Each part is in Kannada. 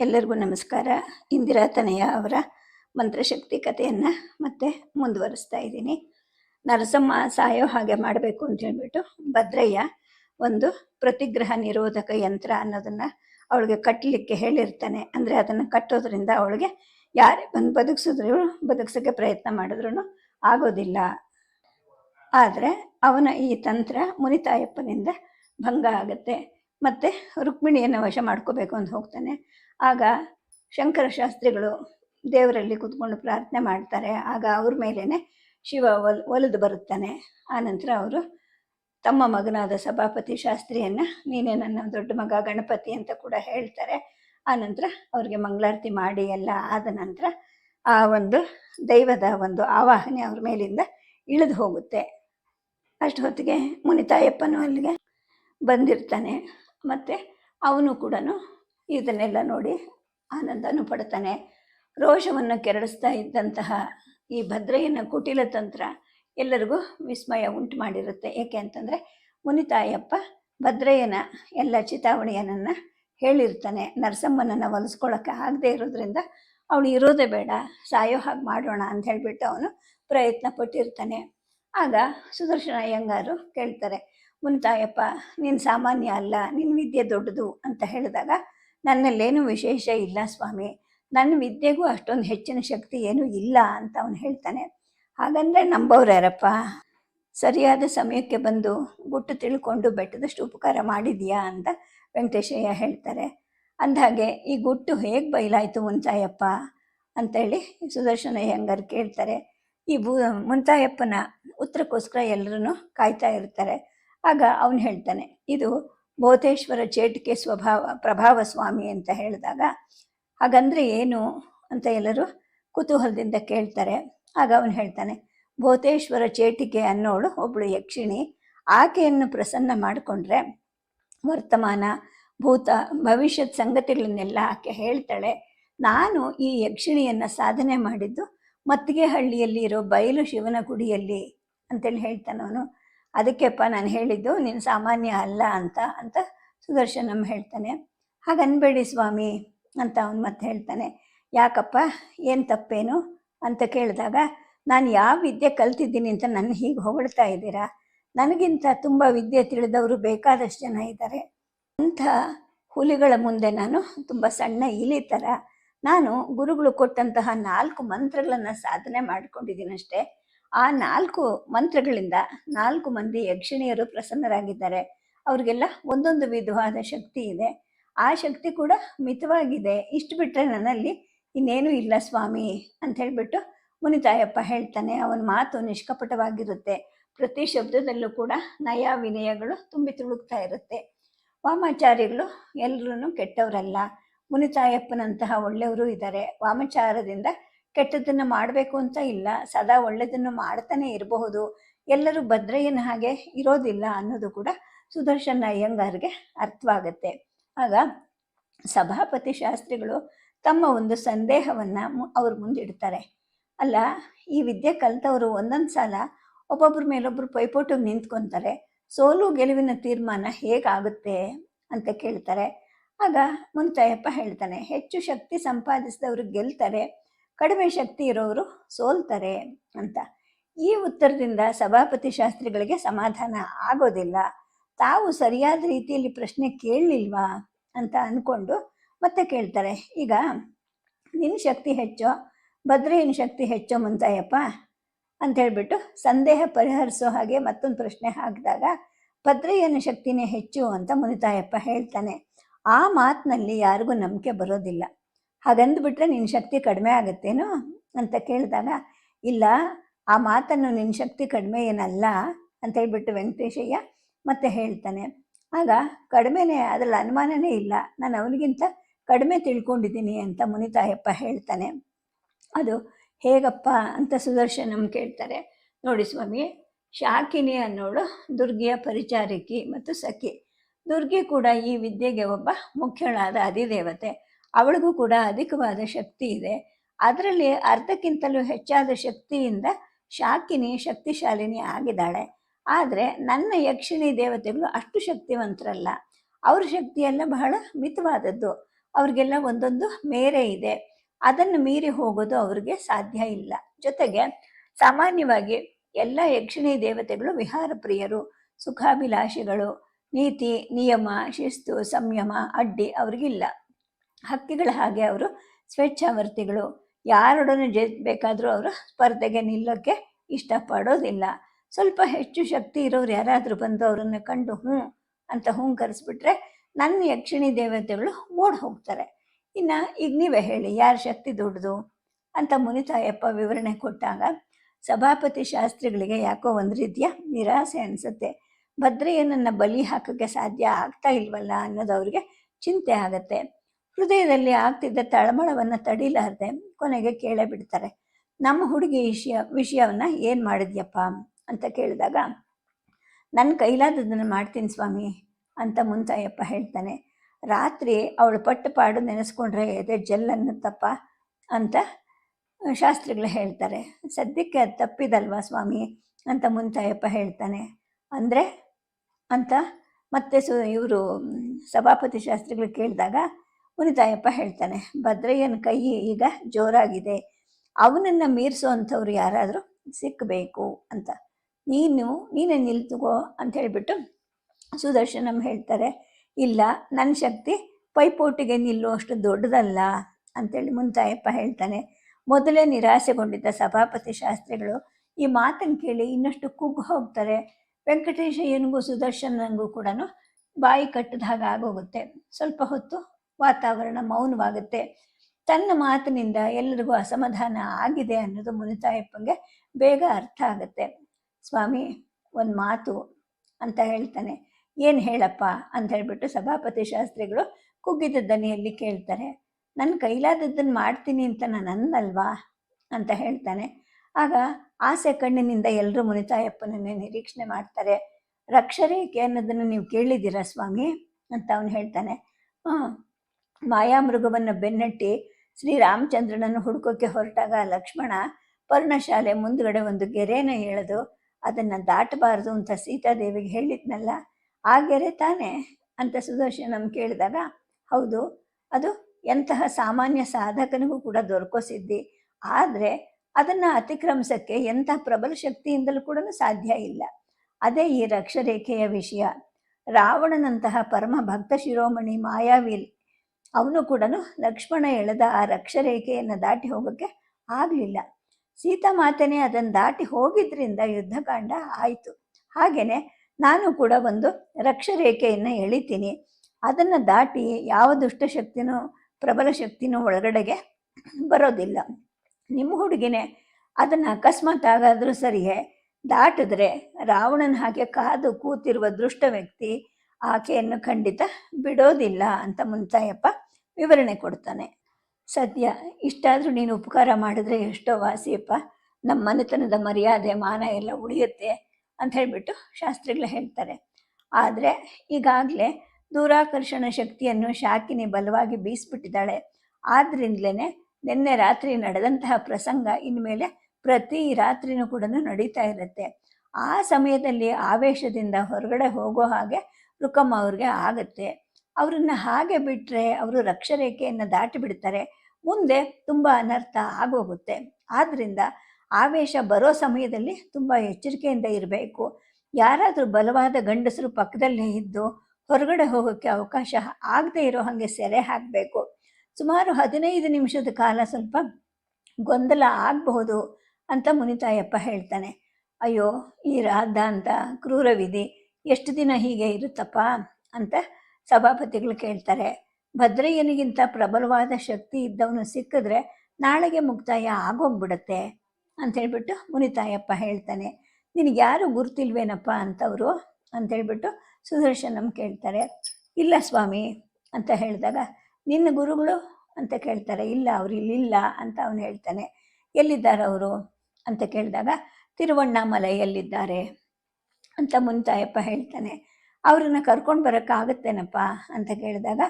ಎಲ್ಲರಿಗೂ ನಮಸ್ಕಾರ. ಇಂದಿರಾ ತನಯ ಅವರ ಮಂತ್ರಶಕ್ತಿ ಕಥೆಯನ್ನು ಮತ್ತೆ ಮುಂದುವರಿಸ್ತಾ ಇದ್ದೀನಿ. ನರಸಮ್ಮ ಸಾಯೋ ಹಾಗೆ ಮಾಡಬೇಕು ಅಂತ ಹೇಳ್ಬಿಟ್ಟು ಭದ್ರಯ್ಯ ಒಂದು ಪ್ರತಿಗ್ರಹ ನಿರೋಧಕ ಯಂತ್ರ ಅನ್ನೋದನ್ನು ಅವಳಿಗೆ ಕಟ್ಟಲಿಕ್ಕೆ ಹೇಳಿರ್ತಾನೆ. ಅಂದರೆ ಅದನ್ನು ಕಟ್ಟೋದ್ರಿಂದ ಅವಳಿಗೆ ಯಾರೇ ಬಂದು ಬದುಕಿಸಿದ್ರು, ಬದುಕ್ಸೋಕ್ಕೆ ಪ್ರಯತ್ನ ಮಾಡಿದ್ರು ಆಗೋದಿಲ್ಲ. ಆದರೆ ಅವನ ಈ ತಂತ್ರ ಮುನಿತಾಯಪ್ಪನಿಂದ ಭಂಗ ಆಗುತ್ತೆ. ಮತ್ತೆ ರುಕ್ಮಿಣಿಯನ್ನು ವಶ ಮಾಡ್ಕೋಬೇಕು ಅಂತ ಹೋಗ್ತಾನೆ. ಆಗ ಶಂಕರ ಶಾಸ್ತ್ರಿಗಳು ದೇವರಲ್ಲಿ ಕೂತ್ಕೊಂಡು ಪ್ರಾರ್ಥನೆ ಮಾಡ್ತಾರೆ. ಆಗ ಅವ್ರ ಮೇಲೇ ಶಿವ ಒಲ್, ಒಲಿದು ಬರುತ್ತಾನೆ. ಆನಂತರ ಅವರು, ತಮ್ಮ ಮಗನಾದ ಸಭಾಪತಿ ಶಾಸ್ತ್ರಿಯನ್ನು ನೀನೇ ನನ್ನ ದೊಡ್ಡ ಮಗ ಗಣಪತಿ ಅಂತ ಕೂಡ ಹೇಳ್ತಾರೆ. ಆನಂತರ ಅವ್ರಿಗೆ ಮಂಗಳಾರತಿ ಮಾಡಿ ಎಲ್ಲ ಆದ ನಂತರ ಆ ಒಂದು ದೈವದ ಒಂದು ಆವಾಹನೆ ಅವ್ರ ಮೇಲಿಂದ ಇಳಿದು ಹೋಗುತ್ತೆ. ಅಷ್ಟು ಹೊತ್ತಿಗೆ ಮುನಿತಾಯಪ್ಪನೂ ಅಲ್ಲಿಗೆ ಬಂದಿರ್ತಾನೆ. ಮತ್ತು ಅವನು ಕೂಡ ಇದನ್ನೆಲ್ಲ ನೋಡಿ ಆನಂದನೂ ಪಡ್ತಾನೆ ರೋಷವನ್ನು ಕೆರಳಿಸ್ತಾ ಇದ್ದಂತಹ ಈ ಭದ್ರಯ್ಯನ ಕುಟಿಲ ತಂತ್ರ ಎಲ್ಲರಿಗೂ ವಿಸ್ಮಯ ಉಂಟು ಮಾಡಿರುತ್ತೆ. ಏಕೆ ಅಂತಂದರೆ ಮುನಿತಾಯಪ್ಪ ಭದ್ರಯ್ಯನ ಎಲ್ಲ ಚಿತಾವಣೆಯನನ್ನು ಹೇಳಿರ್ತಾನೆ. ನರಸಮ್ಮನನ್ನು ಹೊಲಿಸ್ಕೊಳ್ಳೋಕೆ ಆಗದೆ ಇರೋದ್ರಿಂದ ಅವಳು ಇರೋದೇ ಬೇಡ, ಸಾಯೋ ಹಾಗೆ ಮಾಡೋಣ ಅಂತ ಹೇಳಿಬಿಟ್ಟು ಅವನು ಪ್ರಯತ್ನ ಪಟ್ಟಿರ್ತಾನೆ. ಆಗ ಸುದರ್ಶನ ಅಯ್ಯಂಗಾರು ಕೇಳ್ತಾರೆ ಮುನಿತಾಯಪ್ಪ, ನೀನು ಸಾಮಾನ್ಯ ಅಲ್ಲ ನಿನ್ನ ವಿದ್ಯೆ ದೊಡ್ಡದು ಅಂತ ಹೇಳಿದಾಗ ನನ್ನಲ್ಲೇನು ವಿಶೇಷ ಇಲ್ಲ ಸ್ವಾಮಿ. ನನ್ನ ವಿದ್ಯೆಗೂ ಅಷ್ಟೊಂದು ಹೆಚ್ಚಿನ ಶಕ್ತಿ ಏನೂ ಇಲ್ಲ ಅಂತ ಅವನು ಹೇಳ್ತಾನೆ. ಹಾಗಂದ್ರೆ ನಂಬೋರು ಯಾರಪ್ಪ? ಸರಿಯಾದ ಸಮಯಕ್ಕೆ ಬಂದು ಗುಟ್ಟು ತಿಳ್ಕೊಂಡು ಬೆಟ್ಟದಷ್ಟು ಉಪಕಾರ ಮಾಡಿದೀಯಾ ಅಂತ ವೆಂಕಟೇಶಯ್ಯ ಹೇಳ್ತಾರೆ. ಅಂದಹಾಗೆ, ಈ ಗುಟ್ಟು ಹೇಗೆ ಬಯಲಾಯಿತು ಮುಂತಾಯಪ್ಪ ಅಂತೇಳಿ ಸುದರ್ಶನ ಅಯ್ಯಂಗಾರ್ ಕೇಳ್ತಾರೆ. ಈ ಮುಂತಾಯಪ್ಪನ ಉತ್ತರಕ್ಕೋಸ್ಕರ ಎಲ್ಲರೂ ಕಾಯ್ತಾ ಇರ್ತಾರೆ. ಆಗ ಅವನು ಹೇಳ್ತಾನೆ, ಇದು ಬೋಧೇಶ್ವರ ಚೇಟಿಕೆ ಸ್ವಭಾವ, ಪ್ರಭಾವ ಸ್ವಾಮಿ ಅಂತ ಹೇಳಿದಾಗ, ಹಾಗಂದ್ರೆ ಏನು ಅಂತ ಎಲ್ಲರೂ ಕುತೂಹಲದಿಂದ ಕೇಳ್ತಾರೆ. ಆಗ ಅವನು ಹೇಳ್ತಾನೆ ಬೋಧೇಶ್ವರ ಚೇಟಿಕೆ ಅನ್ನೋಳು ಒಬ್ಬಳು ಯಕ್ಷಿಣಿ, ಆಕೆಯನ್ನು ಪ್ರಸನ್ನ ಮಾಡಿಕೊಂಡ್ರೆ ವರ್ತಮಾನ, ಭೂತ, ಭವಿಷ್ಯದ ಸಂಗತಿಗಳನ್ನೆಲ್ಲ ಆಕೆ ಹೇಳ್ತಾಳೆ. ನಾನು ಈ ಯಕ್ಷಿಣಿಯನ್ನು ಸಾಧನೆ ಮಾಡಿದ್ದು ಮತ್ತಿಗೆ ಹಳ್ಳಿಯಲ್ಲಿ ಇರೋ ಬಯಲು ಶಿವನ ಗುಡಿಯಲ್ಲಿ ಅಂತೇಳಿ ಹೇಳ್ತಾನವನು ಅದಕ್ಕೆಪ್ಪ ನಾನು ಹೇಳಿದ್ದು ನೀನು ಸಾಮಾನ್ಯ ಅಲ್ಲ ಅಂತ ಅಂತ ಸುದರ್ಶನಂ ಹೇಳ್ತಾನೆ. ಹಾಗನ್ಬೇಡಿ ಸ್ವಾಮಿ ಅಂತ ಅವನು ಮತ್ತೆ ಹೇಳ್ತಾನೆ. ಯಾಕಪ್ಪ, ಏನು ತಪ್ಪೇನು ಅಂತ ಕೇಳಿದಾಗ, ನಾನು ಯಾವ ವಿದ್ಯೆ ಕಲ್ತಿದ್ದೀನಿ ಅಂತ ನನ್ನ ಹೀಗೆ ಹೊಗಳ್ತಾ ಇದ್ದೀರಾ? ನನಗಿಂತ ತುಂಬ ವಿದ್ಯೆ ತಿಳಿದವರು ಬೇಕಾದಷ್ಟು ಜನ ಇದ್ದಾರೆ. ಅಂಥ ಹುಲಿಗಳ ಮುಂದೆ ನಾನು ತುಂಬ ಸಣ್ಣ ಇಲಿ ಥರ, ನಾನು ಗುರುಗಳು ಕೊಟ್ಟಂತಹ ನಾಲ್ಕು ಮಂತ್ರಗಳನ್ನು ಸಾಧನೆ ಮಾಡ್ಕೊಂಡಿದ್ದೀನಿ ಅಷ್ಟೇ ಆ ನಾಲ್ಕು ಮಂತ್ರಗಳಿಂದ ನಾಲ್ಕು ಮಂದಿ ಯಕ್ಷಿಣಿಯರು ಪ್ರಸನ್ನರಾಗಿದ್ದಾರೆ. ಅವ್ರಿಗೆಲ್ಲ ಒಂದೊಂದು ವಿಧವಾದ ಶಕ್ತಿ ಇದೆ. ಆ ಶಕ್ತಿ ಕೂಡ ಮಿತವಾಗಿದೆ. ಇಷ್ಟು ಬಿಟ್ಟರೆ ನನ್ನಲ್ಲಿ ಇನ್ನೇನೂ ಇಲ್ಲ ಸ್ವಾಮಿ ಅಂತ ಹೇಳಿಬಿಟ್ಟು ಮುನಿತಾಯಪ್ಪ ಹೇಳ್ತಾನೆ. ಅವನ ಮಾತು ನಿಷ್ಕಪಟವಾಗಿರುತ್ತೆ. ಪ್ರತಿ ಶಬ್ದದಲ್ಲೂ ಕೂಡ ನಯ ವಿನಯಗಳು ತುಂಬಿ ತುಳುಕ್ತಾ ಇರುತ್ತೆ. ವಾಮಾಚಾರ್ಯಗಳು ಎಲ್ಲರೂ ಕೆಟ್ಟವರಲ್ಲ. ಮುನಿತಾಯಪ್ಪನಂತಹ ಒಳ್ಳೆಯವರು ಇದ್ದಾರೆ. ವಾಮಾಚಾರದಿಂದ ಕೆಟ್ಟದನ್ನು ಮಾಡಬೇಕು ಅಂತ ಇಲ್ಲ. ಸದಾ ಒಳ್ಳೆಯದನ್ನು ಮಾಡ್ತಾನೆ ಇರಬಹುದು. ಎಲ್ಲರೂ ಭದ್ರಯ್ಯನ ಹಾಗೆ ಇರೋದಿಲ್ಲ ಅನ್ನೋದು ಕೂಡ ಸುದರ್ಶನ ಅಯ್ಯಂಗಾರ್ಗೆ ಅರ್ಥವಾಗುತ್ತೆ. ಆಗ ಸಭಾಪತಿ ಶಾಸ್ತ್ರಿಗಳು ತಮ್ಮ ಒಂದು ಸಂದೇಹವನ್ನು ಅವ್ರ ಮುಂದಿಡ್ತಾರೆ. ಅಲ್ಲ, ಈ ವಿದ್ಯೆ ಕಲಿತವರು ಒಂದೊಂದು ಸಲ ಒಬ್ಬೊಬ್ಬರ ಮೇಲೊಬ್ಬರು ಪೈಪೋಟಿಗೆ ನಿಂತ್ಕೊತಾರೆ. ಸೋಲು ಗೆಲುವಿನ ತೀರ್ಮಾನ ಹೇಗಾಗುತ್ತೆ ಅಂತ ಕೇಳ್ತಾರೆ. ಆಗ ಮುನ್ತಾಯಪ್ಪ ಹೇಳ್ತಾನೆ, ಹೆಚ್ಚು ಶಕ್ತಿ ಸಂಪಾದಿಸಿದವರು ಗೆಲ್ತಾರೆ. ಕಡಿಮೆ ಶಕ್ತಿ ಇರೋರು ಸೋಲ್ತಾರೆ ಅಂತ. ಈ ಉತ್ತರದಿಂದ ಸಭಾಪತಿ ಶಾಸ್ತ್ರಿಗಳಿಗೆ ಸಮಾಧಾನ ಆಗೋದಿಲ್ಲ. ತಾವು ಸರಿಯಾದ ರೀತಿಯಲ್ಲಿ ಪ್ರಶ್ನೆ ಕೇಳಲಿಲ್ವಾ ಅಂತ ಅಂದ್ಕೊಂಡು ಮತ್ತೆ ಕೇಳ್ತಾರೆ. ಈಗ ನಿನ್ನ ಶಕ್ತಿ ಹೆಚ್ಚೋ, ಭದ್ರೆಯನ ಶಕ್ತಿ ಹೆಚ್ಚೋ ಮುಂತಾಯಪ್ಪ ಅಂತ ಹೇಳ್ಬಿಟ್ಟು ಸಂದೇಹ ಪರಿಹರಿಸೋ ಹಾಗೆ ಮತ್ತೊಂದು ಪ್ರಶ್ನೆ ಹಾಕಿದಾಗ ಭದ್ರಯ್ಯನ ಶಕ್ತಿನೇ ಹೆಚ್ಚು ಅಂತ ಮುನಿತಾಯಪ್ಪ ಹೇಳ್ತಾನೆ. ಆ ಮಾತಿನಲ್ಲಿ ಯಾರಿಗೂ ನಂಬಿಕೆ ಬರೋದಿಲ್ಲ. ಹಾಗಂದ್ಬಿಟ್ರೆ ನಿನ್ನ ಶಕ್ತಿ ಕಡಿಮೆ ಆಗುತ್ತೇನೋ ಅಂತ ಕೇಳಿದಾಗ, ಇಲ್ಲ, ಆ ಮಾತನ್ನು ನಿನ್ನ ಶಕ್ತಿ ಕಡಿಮೆ ಏನಲ್ಲ ಅಂತ ಹೇಳ್ಬಿಟ್ಟು ವೆಂಕಟೇಶಯ್ಯ ಮತ್ತೆ ಹೇಳ್ತಾನೆ. ಆಗ ಕಡಿಮೆನೇ ಅದರಲ್ಲಿ ಅನುಮಾನನೇ ಇಲ್ಲ. ನಾನು ಅವನಿಗಿಂತ ಕಡಿಮೆ ತಿಳ್ಕೊಂಡಿದ್ದೀನಿ ಅಂತ ಮುನಿತಾಯಪ್ಪ ಹೇಳ್ತಾನೆ. ಅದು ಹೇಗಪ್ಪ ಅಂತ ಸುದರ್ಶನಂ ಕೇಳ್ತಾರೆ. ನೋಡಿ ಸ್ವಾಮಿ, ಶಾಕಿನಿ ಅನ್ನೋಳು ದುರ್ಗಿಯ ಪರಿಚಾರಕಿ ಮತ್ತು ಸಖಿ. ದುರ್ಗಿ ಕೂಡ ಈ ವಿದ್ಯೆಗೆ ಒಬ್ಬ ಮುಖ್ಯಳಾದ ಅಧಿದೇವತೆ. ಅವಳಿಗೂ ಕೂಡ ಅಧಿಕವಾದ ಶಕ್ತಿ ಇದೆ. ಅದರಲ್ಲಿ ಅರ್ಧಕ್ಕಿಂತಲೂ ಹೆಚ್ಚಾದ ಶಕ್ತಿಯಿಂದ ಶಾಕಿನಿ ಶಕ್ತಿಶಾಲಿನಿ ಆಗಿದ್ದಾಳೆ. ಆದರೆ ನನ್ನ ಯಕ್ಷಿಣಿ ದೇವತೆಗಳು ಅಷ್ಟು ಶಕ್ತಿವಂತರಲ್ಲ. ಅವ್ರ ಶಕ್ತಿಯೆಲ್ಲ ಬಹಳ ಮಿತವಾದದ್ದು. ಅವ್ರಿಗೆಲ್ಲ ಒಂದೊಂದು ಮೇರೆ ಇದೆ. ಅದನ್ನು ಮೀರಿ ಹೋಗೋದು ಅವ್ರಿಗೆ ಸಾಧ್ಯ ಇಲ್ಲ. ಜೊತೆಗೆ ಸಾಮಾನ್ಯವಾಗಿ ಎಲ್ಲ ಯಕ್ಷಿಣಿ ದೇವತೆಗಳು ವಿಹಾರ ಪ್ರಿಯರು, ಸುಖಾಭಿಲಾಷಿಗಳು. ನೀತಿ, ನಿಯಮ, ಶಿಸ್ತು, ಸಂಯಮ, ಅಡ್ಡಿ ಅವ್ರಿಗಿಲ್ಲ. ಹಕ್ಕಿಗಳ ಹಾಗೆ ಅವರು ಸ್ವೇಚ್ಛಾವರ್ತಿಗಳು ಯಾರೊಡನೆ ಬೇಕಾದರೂ ಅವರು ಸ್ಪರ್ಧೆಗೆ ನಿಲ್ಲೋಕ್ಕೆ ಇಷ್ಟಪಡೋದಿಲ್ಲ. ಸ್ವಲ್ಪ ಹೆಚ್ಚು ಶಕ್ತಿ ಇರೋರು ಯಾರಾದರೂ ಬಂದು ಅವರನ್ನು ಕಂಡು ಹ್ಞೂ ಅಂತ ಹೂಂಕರಿಸ್ಬಿಟ್ರೆ ನನ್ನ ಯಕ್ಷಿಣಿ ದೇವತೆಗಳು ಓಡ್ ಹೋಗ್ತಾರೆ. ಇನ್ನು ಈಗ ನೀವೇ ಹೇಳಿ, ಯಾರ ಶಕ್ತಿ ದೊಡ್ಡದು? ಅಂತ ಮುನಿತಾಯಪ್ಪ ವಿವರಣೆ ಕೊಟ್ಟಾಗ, ಸಭಾಪತಿ ಶಾಸ್ತ್ರಿಗಳಿಗೆ ಯಾಕೋ ಒಂದು ರೀತಿಯ ನಿರಾಸೆ ಅನಿಸುತ್ತೆ. ಭದ್ರೆಯನನ್ನು ಬಲಿ ಹಾಕೋಕ್ಕೆ ಸಾಧ್ಯ ಆಗ್ತಾ ಇಲ್ವಲ್ಲ ಅನ್ನೋದು ಅವ್ರಿಗೆ ಚಿಂತೆ ಆಗತ್ತೆ. ಹೃದಯದಲ್ಲಿ ಆಗ್ತಿದ್ದ ತಳಮಳವನ್ನು ತಡಿಲಾರದೆ ಕೊನೆಗೆ ಕೇಳೇ ಬಿಡ್ತಾರೆ. ನಮ್ಮ ಹುಡುಗಿ ವಿಷಯ, ವಿಷಯವನ್ನು ಏನು ಮಾಡಿದ್ಯಪ್ಪ? ಅಂತ ಕೇಳಿದಾಗ ನನ್ನ ಕೈಲಾದದನ್ನು ಮಾಡ್ತೀನಿ ಸ್ವಾಮಿ ಅಂತ ಮುಂತಾಯಪ್ಪ ಹೇಳ್ತಾನೆ. ರಾತ್ರಿ ಅವಳು ಪಟ್ಟು ಪಾಡು ನೆನೆಸ್ಕೊಂಡ್ರೆ ಎದೆ ಜಲ್ಲನ್ನುತ್ತಪ್ಪ ಅಂತ ಶಾಸ್ತ್ರಿಗಳು ಹೇಳ್ತಾರೆ. ಸದ್ಯಕ್ಕೆ ಅದು ತಪ್ಪಿದಲ್ವಾ ಸ್ವಾಮಿ? ಅಂತ ಮುಂತಾಯಪ್ಪ ಹೇಳ್ತಾನೆ. ಅಂದರೆ? ಅಂತ ಮತ್ತೆ ಸು ಇವರು ಸಭಾಪತಿ ಶಾಸ್ತ್ರಿಗಳು ಕೇಳಿದಾಗ ಮುನಿತಾಯಪ್ಪ ಹೇಳ್ತಾನೆ, ಭದ್ರಯ್ಯನ ಕೈ ಈಗ ಜೋರಾಗಿದೆ. ಅವನನ್ನು ಮೀರಿಸುವಂಥವ್ರು ಯಾರಾದರೂ ಸಿಕ್ಕಬೇಕು ಅಂತ. ನೀನು, ನೀನೇ ನಿಲ್ತುಗೋ ಅಂತ ಹೇಳಿಬಿಟ್ಟು ಸುದರ್ಶನಂ ಹೇಳ್ತಾರೆ, ಇಲ್ಲ ನನ್ನ ಶಕ್ತಿ ಪೈಪೋಟಿಗೆ ನಿಲ್ಲುವಷ್ಟು ದೊಡ್ಡದಲ್ಲ ಅಂತೇಳಿ ಮುಂತಾಯಪ್ಪ ಹೇಳ್ತಾನೆ. ಮೊದಲೇ ನಿರಾಸೆಗೊಂಡಿದ್ದ ಸಭಾಪತಿ ಶಾಸ್ತ್ರಿಗಳು ಈ ಮಾತನ್ನು ಕೇಳಿ ಇನ್ನಷ್ಟು ಕುಗ್ಗು ಹೋಗ್ತಾರೆ. ವೆಂಕಟೇಶಯ್ಯನಿಗೂ ಸುದರ್ಶನಂಗೂ ಕೂಡ ಬಾಯಿ ಕಟ್ಟಿದ ಹಾಗೆ ಆಗೋಗುತ್ತೆ. ಸ್ವಲ್ಪ ಹೊತ್ತು ವಾತಾವರಣ ಮೌನವಾಗುತ್ತೆ. ತನ್ನ ಮಾತಿನಿಂದ ಎಲ್ಲರಿಗೂ ಅಸಮಾಧಾನ ಆಗಿದೆ ಅನ್ನೋದು ಮುನಿತಾಯಪ್ಪಂಗೆ ಬೇಗ ಅರ್ಥ ಆಗುತ್ತೆ. ಸ್ವಾಮಿ, ಒಂದು ಮಾತು ಅಂತ ಹೇಳ್ತಾನೆ. ಏನು ಹೇಳಪ್ಪ ಅಂತ ಹೇಳ್ಬಿಟ್ಟು ಸಭಾಪತಿ ಶಾಸ್ತ್ರಿಗಳು ಕುಗ್ಗಿದ ದನಿಯಲ್ಲಿ ಕೇಳ್ತಾರೆ. ನನ್ನ ಕೈಲಾದದ್ದನ್ನು ಮಾಡ್ತೀನಿ ಅಂತ ನಾನು ಅನ್ನಲ್ವಾ ಅಂತ ಹೇಳ್ತಾನೆ. ಆಗ ಆಸೆ ಕಣ್ಣಿನಿಂದ ಎಲ್ಲರೂ ಮುನಿತಾಯಪ್ಪನನ್ನೇ ನಿರೀಕ್ಷಣೆ ಮಾಡ್ತಾರೆ. ರಕ್ಷರೇಖೆ ಅನ್ನೋದನ್ನು ನೀವು ಕೇಳಿದ್ದೀರಾ ಸ್ವಾಮಿ? ಅಂತ ಅವನು ಹೇಳ್ತಾನೆ. ಹಾಂ ಮಾಯಾಮೃಗವನ್ನು ಬೆನ್ನಟ್ಟಿ ಶ್ರೀರಾಮಚಂದ್ರನನ್ನು ಹುಡುಕೋಕ್ಕೆ ಹೊರಟಾಗ ಲಕ್ಷ್ಮಣ ಪರ್ಣಶಾಲೆ ಮುಂದುಗಡೆ ಒಂದು ಗೆರೆನ ಎಳೆದು ಅದನ್ನು ದಾಟಬಾರದು ಅಂತ ಸೀತಾದೇವಿಗೆ ಹೇಳಿದ್ನಲ್ಲ, ಆ ಗೆರೆ ತಾನೇ ಅಂತ ಸುದರ್ಶನಂ ಕೇಳಿದಾಗ, ಹೌದು, ಅದು ಎಂತಹ ಸಾಮಾನ್ಯ ಸಾಧಕನಿಗೂ ಕೂಡ ದೊರಕೋಸಿದ್ದಿ ಆದರೆ ಅದನ್ನು ಅತಿಕ್ರಮಿಸೋಕ್ಕೆ ಎಂಥ ಪ್ರಬಲ ಶಕ್ತಿಯಿಂದಲೂ ಕೂಡ ಸಾಧ್ಯ ಇಲ್ಲ. ಅದೇ ಈ ರಕ್ಷರೇಖೆಯ ವಿಷಯ. ರಾವಣನಂತಹ ಪರಮ ಭಕ್ತ ಶಿರೋಮಣಿ ಮಾಯಾವಿಲ್ ಅವನು ಕೂಡ ಲಕ್ಷ್ಮಣ ಎಳೆದ ಆ ರಕ್ಷರೇಖೆಯನ್ನು ದಾಟಿ ಹೋಗೋಕ್ಕೆ ಆಗಲಿಲ್ಲ. ಸೀತಾ ಮಾತನೇ ಅದನ್ನು ದಾಟಿ ಹೋಗಿದ್ರಿಂದ ಯುದ್ಧಕಾಂಡ ಆಯಿತು. ಹಾಗೆಯೇ ನಾನು ಕೂಡ ಒಂದು ರಕ್ಷರೇಖೆಯನ್ನು ಎಳಿತೀನಿ. ಅದನ್ನು ದಾಟಿ ಯಾವ ದುಷ್ಟಶಕ್ತಿನೂ ಪ್ರಬಲ ಶಕ್ತಿನೂ ಒಳಗಡೆಗೆ ಬರೋದಿಲ್ಲ. ನಿಮ್ಮ ಹುಡುಗಿನೇ ಅದನ್ನು ಅಕಸ್ಮಾತ್ ಆಗಾದರೂ ಸರಿಯೇ? ದಾಟಿದ್ರೆ ರಾವಣನ ಹಾಗೆ ಕಾದು ಕೂತಿರುವ ದೃಷ್ಟ ವ್ಯಕ್ತಿ ಆಕೆಯನ್ನು ಖಂಡಿತ ಬಿಡೋದಿಲ್ಲ ಅಂತ ಮುಂತಾಯಪ್ಪ ವಿವರಣೆ ಕೊಡ್ತಾನೆ. ಸದ್ಯ ಇಷ್ಟಾದರೂ ನೀನು ಉಪಕಾರ ಮಾಡಿದ್ರೆ ಎಷ್ಟೋ ವಾಸಿಯಪ್ಪ ನಮ್ಮ ಮನೆತನದ ಮರ್ಯಾದೆ, ಮಾನ ಎಲ್ಲ ಉಳಿಯುತ್ತೆ ಅಂತ ಹೇಳಿಬಿಟ್ಟು ಶಾಸ್ತ್ರಿಗಳು ಹೇಳ್ತಾರೆ. ಆದರೆ ಈಗಾಗಲೇ ದೂರಾಕರ್ಷಣ ಶಕ್ತಿಯನ್ನು ಶಾಕಿನಿ ಬಲವಾಗಿ ಬೀಸ್ಬಿಟ್ಟಿದ್ದಾಳೆ. ಆದ್ರಿಂದಲೇ ನಿನ್ನೆ ರಾತ್ರಿ ನಡೆದಂತಹ ಪ್ರಸಂಗ ಇನ್ಮೇಲೆ ಪ್ರತಿ ರಾತ್ರಿನೂ ಕೂಡ ನಡೀತಾ ಇರುತ್ತೆ. ಆ ಸಮಯದಲ್ಲಿ ಆವೇಶದಿಂದ ಹೊರಗಡೆ ಹೋಗೋ ಹಾಗೆ ರುಕಮ್ಮ ಅವ್ರಿಗೆ ಆಗುತ್ತೆ. ಅವರನ್ನು ಹಾಗೆ ಬಿಟ್ಟರೆ ಅವರು ರಕ್ಷರೇಖೆಯನ್ನು ದಾಟಿ ಬಿಡ್ತಾರೆ, ಮುಂದೆ ತುಂಬ ಅನರ್ಥ ಆಗೋಗುತ್ತೆ. ಆದ್ದರಿಂದ ಆವೇಶ ಬರೋ ಸಮಯದಲ್ಲಿ ತುಂಬ ಎಚ್ಚರಿಕೆಯಿಂದ ಇರಬೇಕು. ಯಾರಾದರೂ ಬಲವಾದ ಗಂಡಸರು ಪಕ್ಕದಲ್ಲೇ ಇದ್ದು ಹೊರಗಡೆ ಹೋಗೋಕ್ಕೆ ಅವಕಾಶ ಆಗದೆ ಇರೋ ಹಾಗೆ ಸೆರೆ ಹಾಕಬೇಕು. ಸುಮಾರು ಹದಿನೈದು ನಿಮಿಷದ ಕಾಲ ಸ್ವಲ್ಪ ಗೊಂದಲ ಆಗಬಹುದು ಅಂತ ಮುನಿತಾಯಪ್ಪ ಹೇಳ್ತಾನೆ. ಅಯ್ಯೋ, ಈ ರಾಧ ಅಂತ ಕ್ರೂರ ವಿಧಿ ಎಷ್ಟು ದಿನ ಹೀಗೆ ಇರುತ್ತಪ್ಪ ಅಂತ ಸಭಾಪತಿಗಳು ಕೇಳ್ತಾರೆ. ಭದ್ರಯ್ಯನಿಗಿಂತ ಪ್ರಬಲವಾದ ಶಕ್ತಿ ಇದ್ದವನು ಸಿಕ್ಕಿದ್ರೆ ನಾಳೆಗೆ ಮುಕ್ತಾಯ ಆಗೋಗ್ಬಿಡತ್ತೆ ಅಂತ ಹೇಳ್ಬಿಟ್ಟು ಮುನಿತಾಯಪ್ಪ ಹೇಳ್ತಾನೆ. ನಿನಗೆ ಯಾರು ಗುರ್ತಿಲ್ವೇನಪ್ಪ ಅಂತವರು ಅಂತೇಳ್ಬಿಟ್ಟು ಸುದರ್ಶನಂ ಕೇಳ್ತಾರೆ. ಇಲ್ಲ ಸ್ವಾಮಿ ಅಂತ ಹೇಳಿದಾಗ, ನಿನ್ನ ಗುರುಗಳು ಅಂತ ಕೇಳ್ತಾರೆ. ಇಲ್ಲ, ಅವ್ರು ಇಲ್ಲಿಲ್ಲ ಅಂತ ಅವನು ಹೇಳ್ತಾನೆ. ಎಲ್ಲಿದ್ದಾರೆ ಅವರು ಅಂತ ಕೇಳಿದಾಗ, ತಿರುವಣ್ಣಾಮಲೆಯಲ್ಲಿದ್ದಾರೆ. ಅಂತ ಮುನ್ತಾಯಪ್ಪ ಹೇಳ್ತಾನೆ. ಅವ್ರನ್ನ ಕರ್ಕೊಂಡು ಬರೋಕ್ಕಾಗತ್ತೇನಪ್ಪ? ಅಂತ ಕೇಳಿದಾಗ,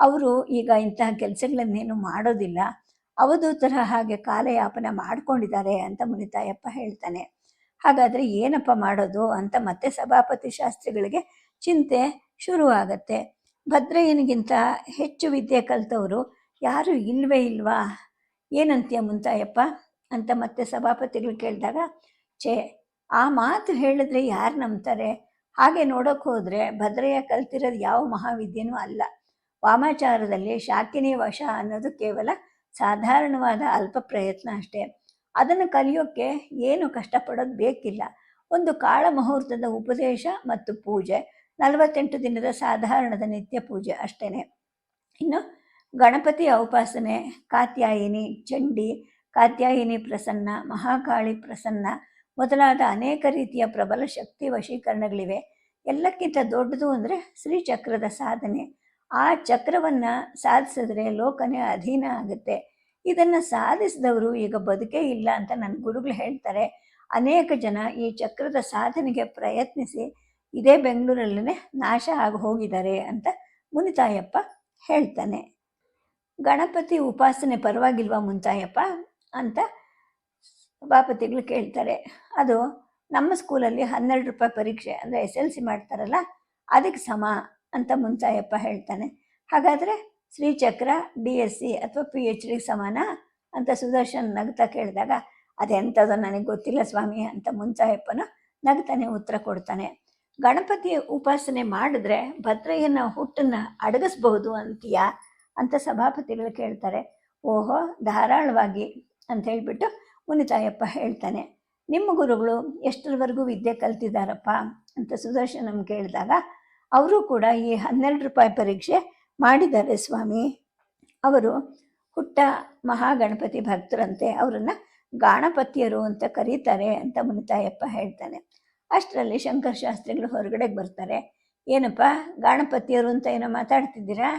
ಅವರು ಈಗ ಇಂತಹ ಕೆಲಸಗಳನ್ನೇನು ಮಾಡೋದಿಲ್ಲ. ಅವಧೂತರ ಹಾಗೆ ಕಾಲಯಾಪನ ಮಾಡ್ಕೊಂಡಿದ್ದಾರೆ ಅಂತ ಮುನಿತಾಯಪ್ಪ ಹೇಳ್ತಾನೆ. ಹಾಗಾದರೆ ಏನಪ್ಪ ಮಾಡೋದು ಅಂತ ಮತ್ತೆ ಸಭಾಪತಿ ಶಾಸ್ತ್ರಿಗಳಿಗೆ ಚಿಂತೆ ಶುರು ಆಗತ್ತೆ ಭದ್ರಯ್ಯನಿಗಿಂತ ಹೆಚ್ಚು ವಿದ್ಯೆ ಕಲಿತವರು ಯಾರು ಇಲ್ವೇ ಇಲ್ವಾ? ಏನಂತೀಯ ಮುಂತಾಯಪ್ಪ ಅಂತ ಮತ್ತೆ ಸಭಾಪತಿಗಳು ಕೇಳಿದಾಗ, ಛೇ ಆ ಮಾತು ಹೇಳಿದ್ರೆ ಯಾರು ನಂಬ್ತಾರೆ? ಹಾಗೆ ನೋಡೋಕೆ ಹೋದರೆ ಭದ್ರಯ್ಯ ಕಲ್ತಿರೋದು ಯಾವ ಮಹಾವಿದ್ಯೆನೂ ಅಲ್ಲ. ವಾಮಾಚಾರದಲ್ಲಿ ಶಾಕಿನಿ ವಶ ಅನ್ನೋದು ಕೇವಲ ಸಾಧಾರಣವಾದ ಅಲ್ಪ ಪ್ರಯತ್ನ ಅಷ್ಟೇ. ಅದನ್ನು ಕಲಿಯೋಕ್ಕೆ ಏನು ಕಷ್ಟಪಡೋದು ಬೇಕಿಲ್ಲ. ಒಂದು ಕಾಳ ಮುಹೂರ್ತದ ಉಪದೇಶ ಮತ್ತು ಪೂಜೆ, ನಲವತ್ತೆಂಟು ದಿನದ ಸಾಧಾರಣದ ನಿತ್ಯ ಪೂಜೆ ಅಷ್ಟೇ ಇನ್ನು ಗಣಪತಿ ಉಪಾಸನೆ ಕಾತ್ಯಾಯಿನಿ, ಚಂಡಿ, ಕಾತ್ಯಾಯಿನಿ ಪ್ರಸನ್ನ, ಮಹಾಕಾಳಿ ಪ್ರಸನ್ನ ಮೊದಲಾದ ಅನೇಕ ರೀತಿಯ ಪ್ರಬಲ ಶಕ್ತಿ ವಶೀಕರಣಗಳಿವೆ. ಎಲ್ಲಕ್ಕಿಂತ ದೊಡ್ಡದು ಅಂದರೆ ಶ್ರೀಚಕ್ರದ ಸಾಧನೆ. ಆ ಚಕ್ರವನ್ನು ಸಾಧಿಸಿದ್ರೆ ಲೋಕನೇ ಅಧೀನ ಆಗುತ್ತೆ. ಇದನ್ನು ಸಾಧಿಸಿದವರು ಈಗ ಬದುಕೇ ಇಲ್ಲ ಅಂತ ನನ್ನ ಗುರುಗಳು ಹೇಳ್ತಾರೆ. ಅನೇಕ ಜನ ಈ ಚಕ್ರದ ಸಾಧನೆಗೆ ಪ್ರಯತ್ನಿಸಿ ಇದೇ ಬೆಂಗಳೂರಲ್ಲೇ ನಾಶ ಆಗಿ ಹೋಗಿದ್ದಾರೆ ಅಂತ ಮುನಿತಾಯಪ್ಪ ಹೇಳ್ತಾನೆ. ಗಣಪತಿ ಉಪಾಸನೆ ಪರವಾಗಿಲ್ವಾ ಮುಂತಾಯಪ್ಪ ಅಂತ ಸಭಾಪತಿಗಳು ಕೇಳ್ತಾರೆ. ಅದು ನಮ್ಮ ಸ್ಕೂಲಲ್ಲಿ ಹನ್ನೆರಡು ರೂಪಾಯಿ ಪರೀಕ್ಷೆ ಅಂದರೆ ಎಸ್ ಎಲ್ ಸಿ ಮಾಡ್ತಾರಲ್ಲ, ಅದಕ್ಕೆ ಸಮ ಅಂತ ಮುಂತಾಯಪ್ಪ ಹೇಳ್ತಾನೆ. ಹಾಗಾದರೆ ಶ್ರೀಚಕ್ರ ಬಿ ಎಸ್ ಸಿ ಅಥವಾ ಪಿ ಎಚ್ ಡಿ ಸಮಾನ ಅಂತ ಸುದರ್ಶನ್ ನಗ್ತಾ ಕೇಳಿದಾಗ ಅದೆಂಥದ್ದು ನನಗೆ ಗೊತ್ತಿಲ್ಲ ಸ್ವಾಮಿ ಅಂತ ಮುಂತಾಯಪ್ಪನ ನಗ್ತಾನೆ ಉತ್ತರ ಕೊಡ್ತಾನೆ. ಗಣಪತಿ ಉಪಾಸನೆ ಮಾಡಿದ್ರೆ ಭದ್ರಯ್ಯನ ಹುಟ್ಟನ್ನು ಅಡಗಿಸ್ಬಹುದು ಅಂತೀಯಾ ಅಂತ ಸಭಾಪತಿಗಳು ಕೇಳ್ತಾರೆ. ಓಹೋ, ಧಾರಾಳವಾಗಿ ಅಂತ ಹೇಳ್ಬಿಟ್ಟು ಮುನಿತಾಯಪ್ಪ ಹೇಳ್ತಾನೆ, ನಿಮ್ಮ ಗುರುಗಳು ಎಷ್ಟರವರೆಗೂ ವಿದ್ಯೆ ಕಲ್ತಿದ್ದಾರಪ್ಪ? ಅಂತ ಸುದರ್ಶನಂ ಕೇಳಿದಾಗ, ಅವರು ಕೂಡ ಈ ಹನ್ನೆರಡು ರೂಪಾಯಿ ಪರೀಕ್ಷೆ ಮಾಡಿದ್ದಾರೆ ಸ್ವಾಮಿ. ಅವರು ಹುಟ್ಟ ಮಹಾಗಣಪತಿ ಭಕ್ತರಂತೆ, ಅವರನ್ನು ಗಾಣಪತಿಯರು ಅಂತ ಕರೀತಾರೆ ಅಂತ ಮುನಿತಾಯಪ್ಪ ಹೇಳ್ತಾನೆ. ಅಷ್ಟರಲ್ಲಿ ಶಂಕರ ಶಾಸ್ತ್ರಿಗಳು ಹೊರಗಡೆಗೆ ಬರ್ತಾರೆ, ಏನಪ್ಪ, ಗಾಣಪತಿಯರು ಅಂತ ಏನೋ ಮಾತಾಡ್ತಿದ್ದೀರಾ?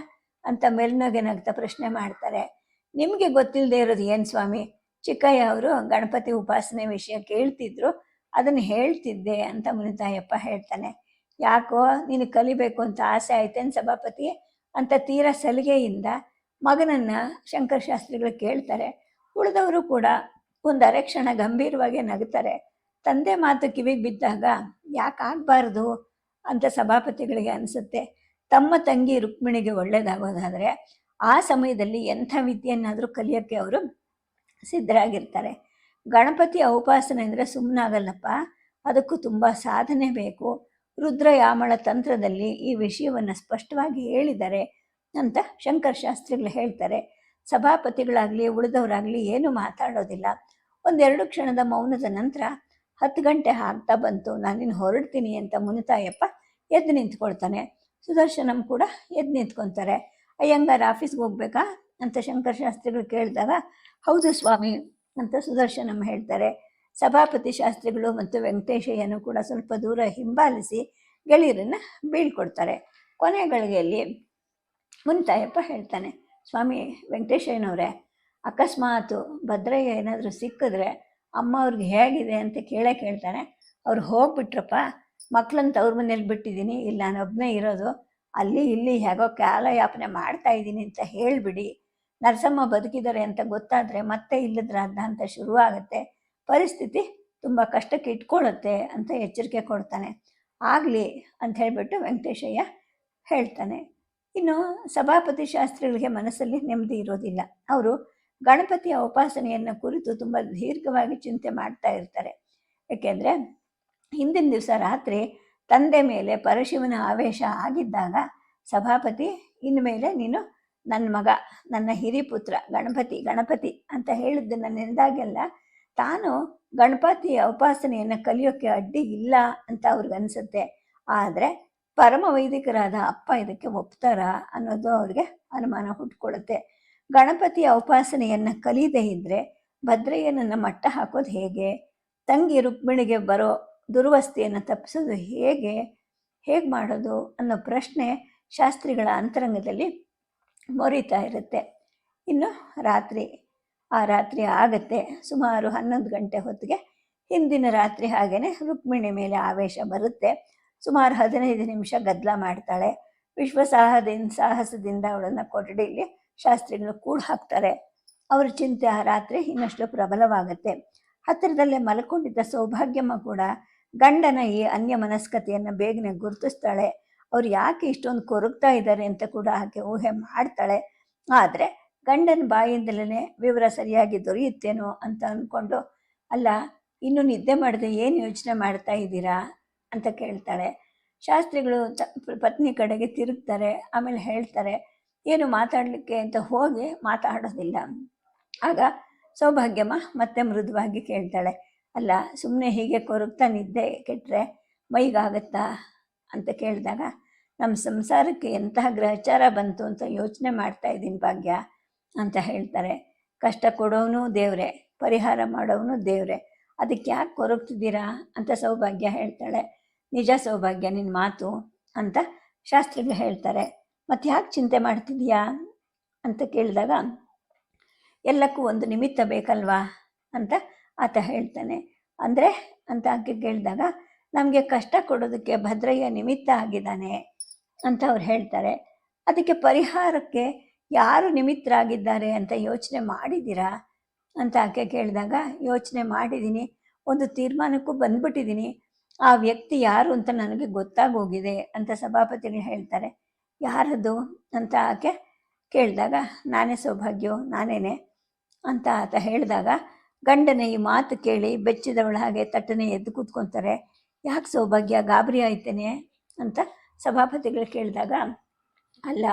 ಅಂತ ಮೆಲ್ನಗೆ ಪ್ರಶ್ನೆ ಮಾಡ್ತಾರೆ, ನಿಮಗೆ ಗೊತ್ತಿಲ್ಲದೆ ಇರೋದು ಏನು ಸ್ವಾಮಿ? ಚಿಕ್ಕಯ್ಯ ಅವರು ಗಣಪತಿ ಉಪಾಸನೆ ವಿಷಯ ಕೇಳ್ತಿದ್ರು. ಅದನ್ನು ಹೇಳ್ತಿದ್ದೆ ಅಂತ ಮುನಿತಾಯಪ್ಪ ಹೇಳ್ತಾನೆ. ಯಾಕೋ ನೀನು ಕಲಿಬೇಕು ಅಂತ ಆಸೆ ಆಯ್ತೇನು ಸಭಾಪತಿ? ಅಂತ ತೀರಾ ಸಲಿಗೆಯಿಂದ ಮಗನನ್ನ ಶಂಕರ ಶಾಸ್ತ್ರಿಗಳು ಕೇಳ್ತಾರೆ. ಉಳಿದವರು ಕೂಡ ಒಂದು ಅರೆಕ್ಷಣ ಗಂಭೀರವಾಗಿ ನಗುತ್ತಾರೆ ತಂದೆ ಮಾತು ಕಿವಿಗೆ ಬಿದ್ದಾಗ ಯಾಕೆ ಆಗಬಾರ್ದು ಅಂತ ಸಭಾಪತಿಗಳಿಗೆ ಅನಿಸುತ್ತೆ. ತಮ್ಮ ತಂಗಿ ರುಕ್ಮಿಣಿಗೆ ಒಳ್ಳೆಯದಾಗೋದಾದರೆ ಆ ಸಮಯದಲ್ಲಿ ಎಂಥ ವಿದ್ಯೆಯನ್ನಾದರೂ ಕಲಿಯೋಕ್ಕೆ ಅವರು ಸಿದ್ಧರಾಗಿರ್ತಾರೆ. ಗಣಪತಿಯ ಉಪಾಸನೆ ಅಂದರೆ ಸುಮ್ಮನಾಗಲ್ಲಪ್ಪ ಅದಕ್ಕೂ ತುಂಬ ಸಾಧನೆ ಬೇಕು. ರುದ್ರಯಾಮಳ ತಂತ್ರದಲ್ಲಿ ಈ ವಿಷಯವನ್ನು ಸ್ಪಷ್ಟವಾಗಿ ಹೇಳಿದ್ದಾರೆ ಅಂತ ಶಂಕರ್ ಶಾಸ್ತ್ರಿಗಳು ಹೇಳ್ತಾರೆ. ಸಭಾಪತಿಗಳಾಗಲಿ, ಉಳಿದವರಾಗಲಿ ಏನು ಮಾತಾಡೋದಿಲ್ಲ. ಒಂದೆರಡು ಕ್ಷಣದ ಮೌನದ ನಂತರ ಹತ್ತು ಗಂಟೆ ಆಗ್ತಾ ಬಂತು. ನಾನಿನ್ನು ಹೊರಡ್ತೀನಿ ಅಂತ ಮುನಿತಾಯಪ್ಪ ಎದ್ದು ನಿಂತ್ಕೊಳ್ತಾನೆ. ಸುದರ್ಶನಂ ಕೂಡ ಎದ್ದು ನಿಂತ್ಕೊತಾರೆ. ಅಯ್ಯಂಗಾರ ಆಫೀಸ್ಗೆ ಹೋಗ್ಬೇಕಾ ಅಂತ ಶಂಕರ ಶಾಸ್ತ್ರಿಗಳು ಕೇಳಿದಾಗ ಹೌದು ಸ್ವಾಮಿ, ಅಂತ ಸುದರ್ಶನಮ್ಮ ಹೇಳ್ತಾರೆ. ಸಭಾಪತಿ ಶಾಸ್ತ್ರಿಗಳು ಮತ್ತು ವೆಂಕಟೇಶಯ್ಯನು ಕೂಡ ಸ್ವಲ್ಪ ದೂರ ಹಿಂಬಾಲಿಸಿ ಗೆಳೆಯರನ್ನು ಬೀಳ್ಕೊಡ್ತಾರೆ. ಕೊನೆ ಗಳಿಗೆಯಲ್ಲಿ ಮುಂತಾಯಪ್ಪ ಹೇಳ್ತಾನೆ, ಸ್ವಾಮಿ ವೆಂಕಟೇಶಯ್ಯನವರೇ, ಅಕಸ್ಮಾತು ಭದ್ರಯ್ಯ ಏನಾದರೂ ಸಿಕ್ಕಿದ್ರೆ ಅಮ್ಮ ಅವ್ರಿಗೆ ಹೇಗಿದೆ ಅಂತ ಕೇಳೇ ಕೇಳ್ತಾನೆ. ಅವ್ರು ಹೋಗ್ಬಿಟ್ರಪ್ಪ ಮಕ್ಕಳಂತ ಅವ್ರ ಮನೇಲಿ ಬಿಟ್ಟಿದ್ದೀನಿ, ಇಲ್ಲಿ ನಾನು ಒಬ್ಬನೇ ಇರೋದು, ಅಲ್ಲಿ ಇಲ್ಲಿ ಹೇಗೋ ಕಾಲಯಾಪನೆ ಮಾಡ್ತಾ ಇದ್ದೀನಿ ಅಂತ ಹೇಳಿಬಿಡಿ. ನರಸಮ್ಮ ಬದುಕಿದ್ದಾರೆ ಅಂತ ಗೊತ್ತಾದರೆ ಮತ್ತೆ ಇಲ್ಲದ್ರಾದ ಅಂತ ಶುರುವಾಗುತ್ತೆ. ಪರಿಸ್ಥಿತಿ ತುಂಬ ಕಷ್ಟಕ್ಕೆ ಇಟ್ಕೊಳ್ಳುತ್ತೆ ಅಂತ ಎಚ್ಚರಿಕೆ ಕೊಡ್ತಾನೆ. ಆಗಲಿ ಅಂತ ಹೇಳಿಬಿಟ್ಟು ವೆಂಕಟೇಶಯ್ಯ ಹೇಳ್ತಾನೆ. ಇನ್ನು ಸಭಾಪತಿ ಶಾಸ್ತ್ರಿಗಳಿಗೆ ಮನಸ್ಸಲ್ಲಿ ನೆಮ್ಮದಿ ಇರೋದಿಲ್ಲ. ಅವರು ಗಣಪತಿಯ ಉಪಾಸನೆಯನ್ನು ಕುರಿತು ತುಂಬ ದೀರ್ಘವಾಗಿ ಚಿಂತೆ ಮಾಡ್ತಾ ಇರ್ತಾರೆ. ಏಕೆಂದರೆ ಹಿಂದಿನ ದಿವಸ ರಾತ್ರಿ ತಂದೆ ಮೇಲೆ ಪರಶಿವನ ಆವೇಶ ಆಗಿದ್ದಾಗ ಸಭಾಪತಿ ಇನ್ನು ಮೇಲೆ ನೀನು ನನ್ನ ಮಗ, ನನ್ನ ಹಿರಿಪುತ್ರ ಗಣಪತಿ ಗಣಪತಿ ಅಂತ ಹೇಳಿದ್ದನ್ನು ನೆನೆದಾಗೆಲ್ಲ ತಾನು ಗಣಪತಿಯ ಉಪಾಸನೆಯನ್ನು ಕಲಿಯೋಕ್ಕೆ ಅಡ್ಡಿ ಇಲ್ಲ ಅಂತ ಅವ್ರಿಗನ್ಸುತ್ತೆ ಆದರೆ ಪರಮ ವೈದಿಕರಾದ ಅಪ್ಪ ಇದಕ್ಕೆ ಒಪ್ತಾರ ಅನ್ನೋದು ಅವ್ರಿಗೆ ಅನುಮಾನ ಹುಟ್ಕೊಳ್ಳುತ್ತೆ ಗಣಪತಿಯ ಉಪಾಸನೆಯನ್ನು ಕಲಿಯದೇ ಇದ್ದರೆ ಭದ್ರಯ್ಯನನ್ನು ಮಟ್ಟ ಹಾಕೋದು ಹೇಗೆ? ತಂಗಿ ರುಕ್ಮಿಣಿಗೆ ಬರೋ ದುರ್ವಸ್ಥೆಯನ್ನು ತಪ್ಪಿಸೋದು ಹೇಗೆ? ಹೇಗೆ ಮಾಡೋದು ಅನ್ನೋ ಪ್ರಶ್ನೆ ಶಾಸ್ತ್ರಿಗಳ ಅಂತರಂಗದಲ್ಲಿ ಮೊರಿತಾ ಇರುತ್ತೆ. ಇನ್ನು ರಾತ್ರಿ, ಆ ರಾತ್ರಿ ಆಗುತ್ತೆ ಸುಮಾರು ಹನ್ನೊಂದು ಗಂಟೆ ಹೊತ್ತಿಗೆ. ಹಿಂದಿನ ರಾತ್ರಿ ಹಾಗೆಯೇ ರುಕ್ಮಿಣಿ ಮೇಲೆ ಆವೇಶ ಬರುತ್ತೆ. ಸುಮಾರು ಹದಿನೈದು ನಿಮಿಷ ಗದ್ದಲ ಮಾಡ್ತಾಳೆ. ವಿಶ್ವಸಾಹದಿಂದ ಸಾಹಸದಿಂದ ಅವಳನ್ನು ಕೊಠಡಿಯಲ್ಲಿ ಶಾಸ್ತ್ರಿಗಳು ಕೂಡ ಹಾಕ್ತಾರೆ. ಅವರ ಚಿಂತೆ ಆ ರಾತ್ರಿ ಇನ್ನಷ್ಟು ಪ್ರಬಲವಾಗುತ್ತೆ. ಹತ್ತಿರದಲ್ಲೇ ಮಲ್ಕೊಂಡಿದ್ದ ಸೌಭಾಗ್ಯಮ್ಮ ಕೂಡ ಗಂಡನ ಈ ಅನ್ಯ ಮನಸ್ಕತೆಯನ್ನು ಬೇಗನೆ ಗುರುತಿಸ್ತಾಳೆ. ಅವ್ರು ಯಾಕೆ ಇಷ್ಟೊಂದು ಕೊರಗ್ತಾ ಇದ್ದಾರೆ ಅಂತ ಕೂಡ ಆಕೆ ಊಹೆ ಮಾಡ್ತಾಳೆ. ಆದರೆ ಗಂಡನ ಬಾಯಿಂದಲೇ ವಿವರ ಸರಿಯಾಗಿ ದೊರೆಯುತ್ತೇನೋ ಅಂತ ಅಂದ್ಕೊಂಡು ಅಲ್ಲ, ಇನ್ನು ನಿದ್ದೆ ಮಾಡದೆ ಏನು ಯೋಚನೆ ಮಾಡ್ತಾ ಇದ್ದೀರಾ? ಅಂತ ಕೇಳ್ತಾಳೆ. ಶಾಸ್ತ್ರಿಗಳು ಪತ್ನಿ ಕಡೆಗೆ ತಿರುಗ್ತಾರೆ, ಆಮೇಲೆ ಹೇಳ್ತಾರೆ, ಏನು ಮಾತಾಡಲಿಕ್ಕೆ? ಅಂತ ಹೋಗಿ ಮಾತಾಡೋದಿಲ್ಲ. ಆಗ ಸೌಭಾಗ್ಯಮ್ಮ ಮತ್ತೆ ಮೃದುವಾಗಿ ಕೇಳ್ತಾಳೆ, ಅಲ್ಲ ಸುಮ್ಮನೆ ಹೀಗೆ ಕೊರಗ್ತಾ ನಿದ್ದೆ ಕೆಟ್ಟರೆ ಮೈಗಾಗತ್ತಾ? ಅಂತ ಕೇಳಿದಾಗ, ನಮ್ಮ ಸಂಸಾರಕ್ಕೆ ಎಂತಹ ಗ್ರಹಚಾರ ಬಂತು ಅಂತ ಯೋಚನೆ ಮಾಡ್ತಾ ಇದ್ದೀನಿ ಭಾಗ್ಯ ಅಂತ ಹೇಳ್ತಾರೆ. ಕಷ್ಟ ಕೊಡೋನು ದೇವರೇ, ಪರಿಹಾರ ಮಾಡೋನು ದೇವರೇ, ಅದಕ್ಕೆ ಯಾಕೆ ಕೊರಗ್ತಿದ್ದೀರಾ? ಅಂತ ಸೌಭಾಗ್ಯ ಹೇಳ್ತಾಳೆ. ನಿಜ ಸೌಭಾಗ್ಯ ನಿನ್ನ ಮಾತು ಅಂತ ಶಾಸ್ತ್ರಿಗಳು ಹೇಳ್ತಾರೆ. ಮತ್ತೆ ಯಾಕೆ ಚಿಂತೆ ಮಾಡ್ತಿದ್ಯಾ ಅಂತ ಕೇಳಿದಾಗ, ಎಲ್ಲಕ್ಕೂ ಒಂದು ನಿಮಿತ್ತ ಬೇಕಲ್ವಾ? ಅಂತ ಆತ ಹೇಳ್ತಾನೆ. ಅಂದರೆ ಅಂತ ಆಕೆ ಕೇಳಿದಾಗ ನಮಗೆ ಕಷ್ಟ ಕೊಡೋದಕ್ಕೆ ಭದ್ರಯ್ಯ ನಿಮಿತ್ತ ಆಗಿದ್ದಾನೆ ಅಂತ ಅವ್ರು ಹೇಳ್ತಾರೆ. ಅದಕ್ಕೆ ಪರಿಹಾರಕ್ಕೆ ಯಾರು ನಿಮಿತ್ತರಾಗಿದ್ದಾರೆ ಅಂತ ಯೋಚನೆ ಮಾಡಿದ್ದೀರಾ? ಅಂತ ಆಕೆ ಕೇಳಿದಾಗ, ಯೋಚನೆ ಮಾಡಿದ್ದೀನಿ, ಒಂದು ತೀರ್ಮಾನಕ್ಕೂ ಬಂದ್ಬಿಟ್ಟಿದ್ದೀನಿ. ಆ ವ್ಯಕ್ತಿ ಯಾರು ಅಂತ ನನಗೆ ಗೊತ್ತಾಗೋಗಿದೆ ಅಂತ ಸಭಾಪತಿಗಳು ಹೇಳ್ತಾರೆ. ಯಾರದು ಅಂತ ಆಕೆ ಕೇಳಿದಾಗ, ನಾನೇ ಸೌಭಾಗ್ಯೋ, ನಾನೇನೆ ಅಂತ ಆತ ಹೇಳಿದಾಗ, ಗಂಡನ ಈ ಮಾತು ಕೇಳಿ ಬೆಚ್ಚಿದವಳ ಹಾಗೆ ತಟ್ಟನೆ ಎದ್ದು ಕೂತ್ಕೊತಾರೆ. ಯಾಕೆ ಸೌಭಾಗ್ಯ? ಗಾಬರಿ ಆಯ್ತೇನೆ ಅಂತ ಸಭಾಪತಿಗಳು ಕೇಳಿದಾಗ, ಅಲ್ಲ,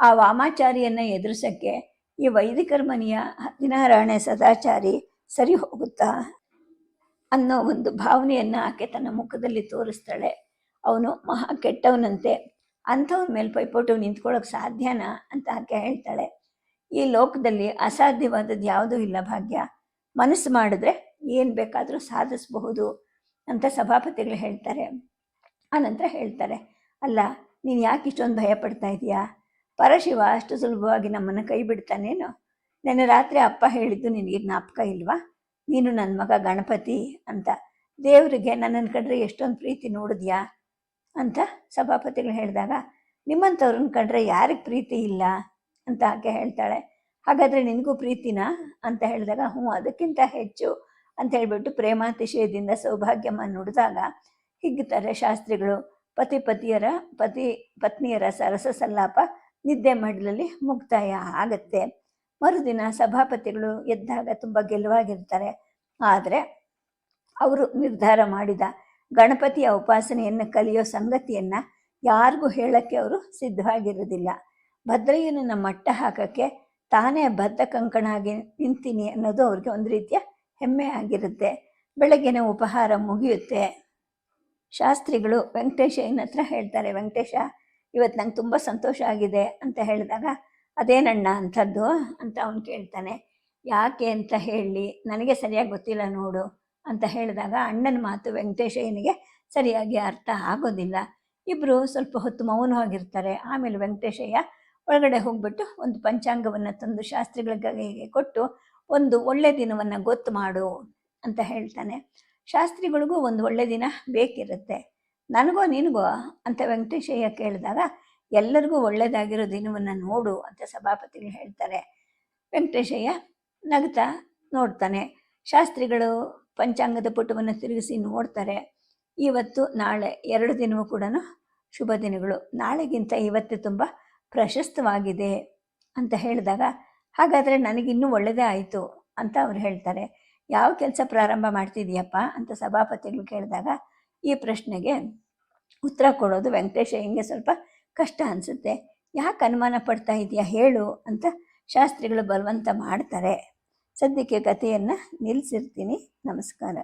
ಆ ವಾಮಾಚಾರಿಯನ್ನು ಎದುರಿಸೋಕ್ಕೆ ಈ ವೈದಿಕರ ಮನೆಯ ಹದಿನಾರಾಣೆ ಸದಾಚಾರಿ ಸರಿ ಹೋಗುತ್ತಾ? ಅನ್ನೋ ಒಂದು ಭಾವನೆಯನ್ನು ಆಕೆ ತನ್ನ ಮುಖದಲ್ಲಿ ತೋರಿಸ್ತಾಳೆ. ಅವನು ಮಹಾ ಕೆಟ್ಟವನಂತೆ ಅಂಥವನ ಮೇಲೆ ಪೈಪೋಟು ನಿಂತ್ಕೊಳ್ಳೋಕೆ ಸಾಧ್ಯನಾ ಅಂತ ಆಕೆ ಹೇಳ್ತಾಳೆ. ಈ ಲೋಕದಲ್ಲಿ ಅಸಾಧ್ಯವಾದದ್ದು ಯಾವುದೂ ಇಲ್ಲ ಭಾಗ್ಯ. ಮನಸ್ಸು ಮಾಡಿದ್ರೆ ಏನು ಬೇಕಾದರೂ ಸಾಧಿಸಬಹುದು. ಅಂತ ಸಭಾಪತಿಗಳು ಹೇಳ್ತಾರೆ. ಆನಂತರ ಹೇಳ್ತಾರೆ, ಅಲ್ಲ, ನೀನು ಯಾಕೆ ಇಷ್ಟೊಂದು ಭಯ ಪಡ್ತಾ ಇದೀಯಾ? ಪರಶಿವ ಅಷ್ಟು ಸುಲಭವಾಗಿ ನಮ್ಮನ್ನು ಕೈ ಬಿಡ್ತಾನೇನು? ನೆನ್ನೆ ರಾತ್ರಿ ಅಪ್ಪ ಹೇಳಿದ್ದು ನಿನಗೆ ಜ್ಞಾಪಕ ಇಲ್ವಾ? ನೀನು ನನ್ನ ಮಗ ಗಣಪತಿ ಅಂತ. ದೇವರಿಗೆ ನನ್ನನ್ನು ಕಂಡ್ರೆ ಎಷ್ಟೊಂದು ಪ್ರೀತಿ ನೋಡಿದ್ಯಾ? ಅಂತ ಸಭಾಪತಿಗಳು ಹೇಳಿದಾಗ, ನಿಮ್ಮಂಥವ್ರನ್ನ ಕಂಡ್ರೆ ಯಾರಿಗೆ ಪ್ರೀತಿ ಇಲ್ಲ? ಅಂತ ಆಕೆ ಹೇಳ್ತಾಳೆ. ಹಾಗಾದರೆ ನಿನಗೂ ಪ್ರೀತಿನಾ? ಅಂತ ಹೇಳಿದಾಗ, ಹ್ಞೂ, ಅದಕ್ಕಿಂತ ಹೆಚ್ಚು ಅಂತ ಹೇಳ್ಬಿಟ್ಟು ಪ್ರೇಮಾತಿಶಯದಿಂದ ಸೌಭಾಗ್ಯಮ್ಮ ನುಡಿದಾಗ ಹಿಗ್ತಾರೆ ಶಾಸ್ತ್ರಿಗಳು. ಪತಿ ಪತಿಯರ, ಪತಿ ಪತ್ನಿಯರ ಸರಸ ಸಲ್ಲಾಪ ನಿದ್ದೆ ಮಾಡಲಲ್ಲಿ ಮುಕ್ತಾಯ ಆಗತ್ತೆ. ಮರುದಿನ ಸಭಾಪತಿಗಳು ಎದ್ದಾಗ ತುಂಬ ಗೆಲುವಾಗಿರ್ತಾರೆ. ಆದರೆ ಅವರು ನಿರ್ಧಾರ ಮಾಡಿದ ಗಣಪತಿಯ ಉಪಾಸನೆಯನ್ನು ಕಲಿಯೋ ಸಂಗತಿಯನ್ನು ಯಾರಿಗೂ ಹೇಳಕ್ಕೆ ಅವರು ಸಿದ್ಧವಾಗಿರೋದಿಲ್ಲ. ಭದ್ರಯ್ಯನನ್ನು ಮಟ್ಟ ಹಾಕಕ್ಕೆ ತಾನೇ ಬದ್ಧ ಕಂಕಣಾಗಿ ನಿಂತೀನಿ ಅನ್ನೋದು ಅವ್ರಿಗೆ ಒಂದು ರೀತಿಯ ಹೆಮ್ಮೆ ಆಗಿರುತ್ತೆ. ಬೆಳಗ್ಗಿನ ಉಪಹಾರ ಮುಗಿಯುತ್ತೆ. ಶಾಸ್ತ್ರಿಗಳು ವೆಂಕಟೇಶಯ್ಯನ ಹತ್ರ ಹೇಳ್ತಾರೆ, ವೆಂಕಟೇಶ ಇವತ್ತು ನಂಗೆ ತುಂಬ ಸಂತೋಷ ಆಗಿದೆ ಅಂತ ಹೇಳಿದಾಗ, ಅದೇನಣ್ಣ ಅಂಥದ್ದು? ಅಂತ ಅವನು ಕೇಳ್ತಾನೆ. ಯಾಕೆ ಅಂತ ಹೇಳಿ, ನನಗೆ ಸರಿಯಾಗಿ ಗೊತ್ತಿಲ್ಲ ನೋಡು ಅಂತ ಹೇಳಿದಾಗ, ಅಣ್ಣನ ಮಾತು ವೆಂಕಟೇಶಯ್ಯನಿಗೆ ಸರಿಯಾಗಿ ಅರ್ಥ ಆಗೋದಿಲ್ಲ. ಇಬ್ಬರು ಸ್ವಲ್ಪ ಹೊತ್ತು ಮೌನವಾಗಿರ್ತಾರೆ. ಆಮೇಲೆ ವೆಂಕಟೇಶಯ್ಯ ಒಳಗಡೆ ಹೋಗ್ಬಿಟ್ಟು ಒಂದು ಪಂಚಾಂಗವನ್ನು ತಂದು ಶಾಸ್ತ್ರಿಗಳ ಕೈಗೆ ಕೊಟ್ಟು ಒಂದು ಒಳ್ಳೆ ದಿನವನ್ನು ಗೊತ್ತು ಮಾಡು ಅಂತ ಹೇಳ್ತಾನೆ. ಶಾಸ್ತ್ರಿಗಳಿಗೂ ಒಂದು ಒಳ್ಳೆ ದಿನ ಬೇಕಿರುತ್ತೆ. ನನಗೋ ನಿನಗೋ ಅಂತ ವೆಂಕಟೇಶಯ್ಯ ಕೇಳಿದಾಗ, ಎಲ್ಲರಿಗೂ ಒಳ್ಳೆಯದಾಗಿರೋ ದಿನವನ್ನು ನೋಡು ಅಂತ ಸಭಾಪತಿಗಳು ಹೇಳ್ತಾರೆ. ವೆಂಕಟೇಶಯ್ಯ ನಗ್ತಾ ನೋಡ್ತಾನೆ. ಶಾಸ್ತ್ರಿಗಳು ಪಂಚಾಂಗದ ಪುಟವನ್ನು ತಿರುಗಿಸಿ ನೋಡ್ತಾರೆ. ಇವತ್ತು, ನಾಳೆ, ಎರಡು ದಿನವೂ ಕೂಡ ಶುಭ ದಿನಗಳು. ನಾಳೆಗಿಂತ ಇವತ್ತು ತುಂಬ ಪ್ರಶಸ್ತವಾಗಿದೆ ಅಂತ ಹೇಳಿದಾಗ ಹಾಗಾದರೆ ನನಗಿನ್ನೂ ಒಳ್ಳೆಯದೇ ಆಯಿತು ಅಂತ ಅವ್ರು ಹೇಳ್ತಾರೆ. ಯಾವ ಕೆಲಸ ಪ್ರಾರಂಭ ಮಾಡ್ತಿದ್ಯಪ್ಪ ಅಂತ ಸಭಾಪತಿಗಳು ಕೇಳಿದಾಗ, ಈ ಪ್ರಶ್ನೆಗೆ ಉತ್ತರ ಕೊಡೋದು ವೆಂಕಟೇಶ ಹೆಂಗೆ ಸ್ವಲ್ಪ ಕಷ್ಟ ಅನಿಸುತ್ತೆ. ಯಾಕೆ ಅನುಮಾನ ಪಡ್ತಾ ಇದೆಯಾ ಹೇಳು ಅಂತ ಶಾಸ್ತ್ರಿಗಳು ಬಲವಂತ ಮಾಡ್ತಾರೆ. ಸದ್ಯಕ್ಕೆ ಕಥೆಯನ್ನು ನಿಲ್ಲಿಸಿರ್ತೀನಿ ನಮಸ್ಕಾರ.